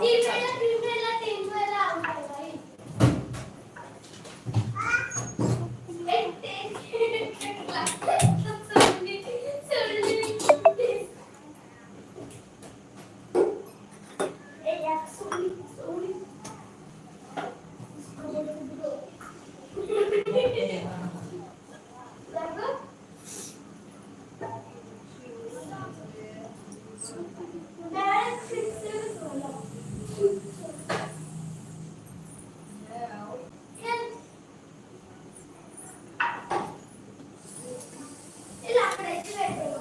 你这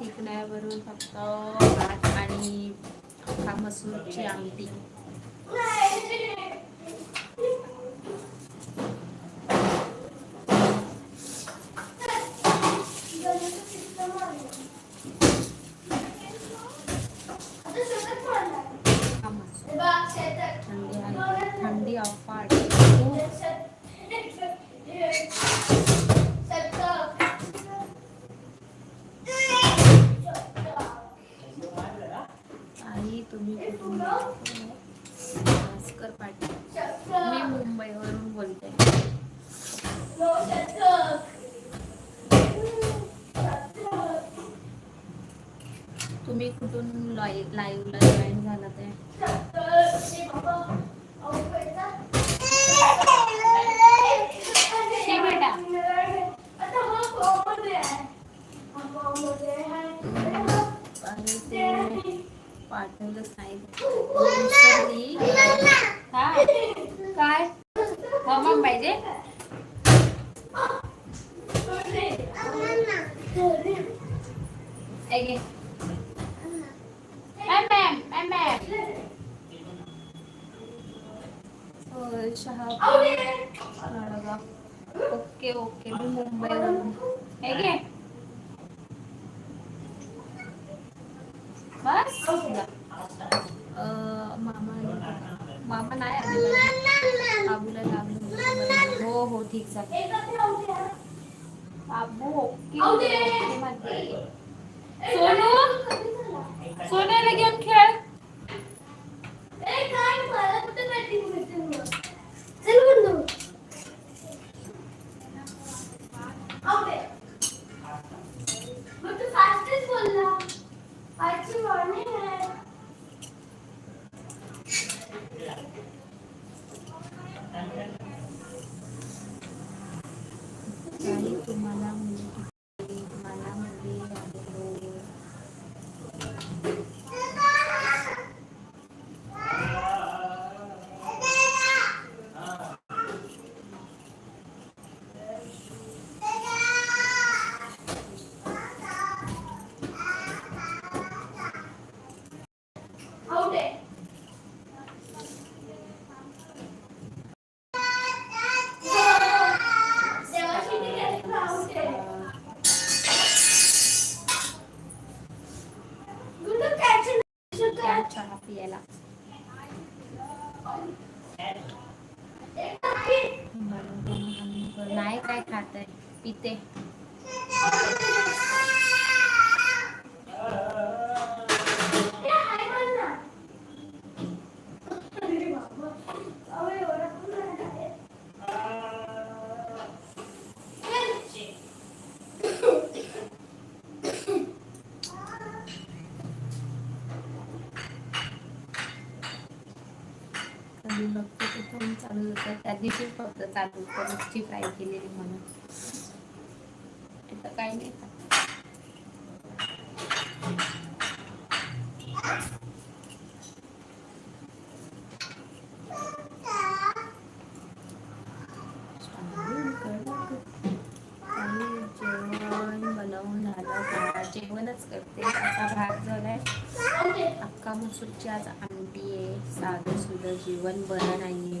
नाही तब्येत ठीक नाही वरून फक्त भात आणि अख्खा मसूरची आमटी अख्खा मसूर थंडी आहे थंडी अफाट तुम्ही कुठून? भास्कर पाटील. मी मुंबईवरून बोलते. तुम्ही कुठून लाईव्हला जॉईन झाला ते Ege. Ma'am, ma'am, ma'am, ma'am. Okay okay भी मुंबई है बस मामा मामा नाही आबूला आबूला लागलं हो हो ठीक झालं बाबू ओके मध्ये सोनू? सोन्याला घेऊन खेळ. काय खात आहे पिते चालू होतं. त्या दिवशीच फक्त चालू होतं. फ्राय केलेली म्हणून. आता काही नाही जेवण बनवून झालं. जेवणच करते. आता भात झालाय. अक्का मसूरची आज आमटी आहे. साधं सुद्धा जेवण बरं नाही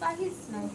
काहीच नाही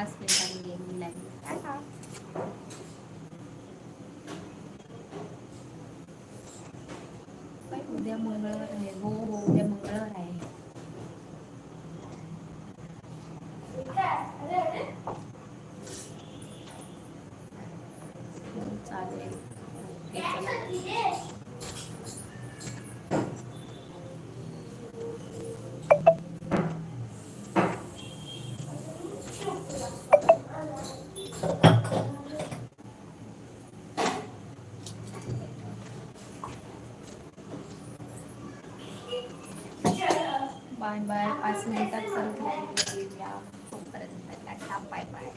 पाच मिनिटांनी येईन मी लागली उद्या मंगळवार आहे हो हो उद्या मंगळवार आहे हो, चालेल बाय बाय. पाच मिनिटात परत लाईव्ह येऊया तोपर्यंत टाटा बाय बाय.